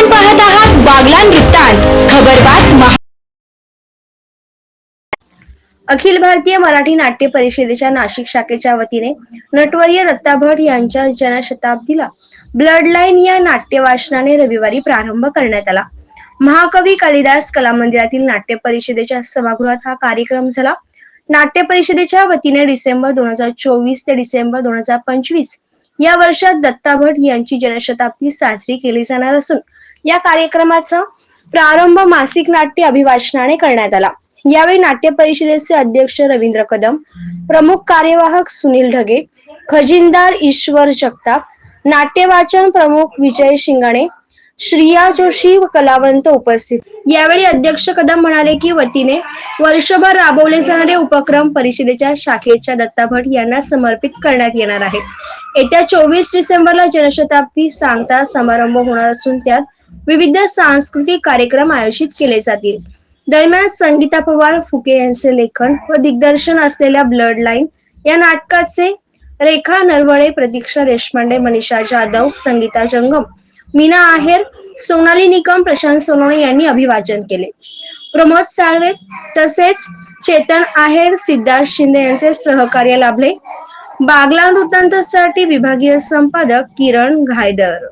आपण पाहत आहात बागलान वृत्तांत. खबरबात महा अखिल भारतीय मराठी नाट्य परिषदेच्या नाशिक शाखेच्या वतीने नटवर्य दत्ता भट यांच्या जनशताब्दीला ब्लड लाईन या नाट्य वाचनाने रविवारी प्रारंभ करण्यात आला. महाकवी कालिदास कला मंदिरातील नाट्य परिषदेच्या सभागृहात हा कार्यक्रम झाला. नाट्य परिषदेच्या वतीने डिसेंबर दोन हजार चोवीस ते डिसेंबर दोन हजार पंचवीस या वर्षात दत्ता भट यांची जनशताब्दी साजरी केली जाणार असून या कार्यक्रमाचा प्रारंभ मासिक नाट्य अभिभाषणाने करण्यात आला. यावेळी नाट्य परिषदेचे अध्यक्ष रवींद्र कदम प्रमुख कार्यवाहक सुनील ढगे खजिनदार ईश्वर जगताप नाट्यवाचन प्रमुख विजय शिंगाणे श्रिया जोशी व कलावंत उपस्थित. यावेळी अध्यक्ष कदम म्हणाले की वतीने वर्षभर राबवले जाणारे उपक्रम परिषदेच्या शाखेच्या दत्ता भट यांना समर्पित करण्यात येणार आहे येत्या चोवीस डिसेंबरला जनशताब्दी सांगता समारंभ होणार असून त्यात विविध सांस्कृतिक कार्यक्रम आयोजित केले जातील. दरम्यान संगीता पवार फुके यांचे लेखन व दिग्दर्शन असलेल्या ब्लड लाईन या नाटकाचे रेखा नरवळे प्रतीक्षा देशपांडे मनीषा जाधव संगीता जंगम मीना आहेर सोनाली निकम प्रशांत सोनवणे यांनी अभिवाचन केले. प्रमोद साळवे तसेच चेतन आहेर सिद्धार्थ शिंदे यांचे सहकार्य लाभले. बागला वृत्तांतसाठी विभागीय संपादक किरण घायदर.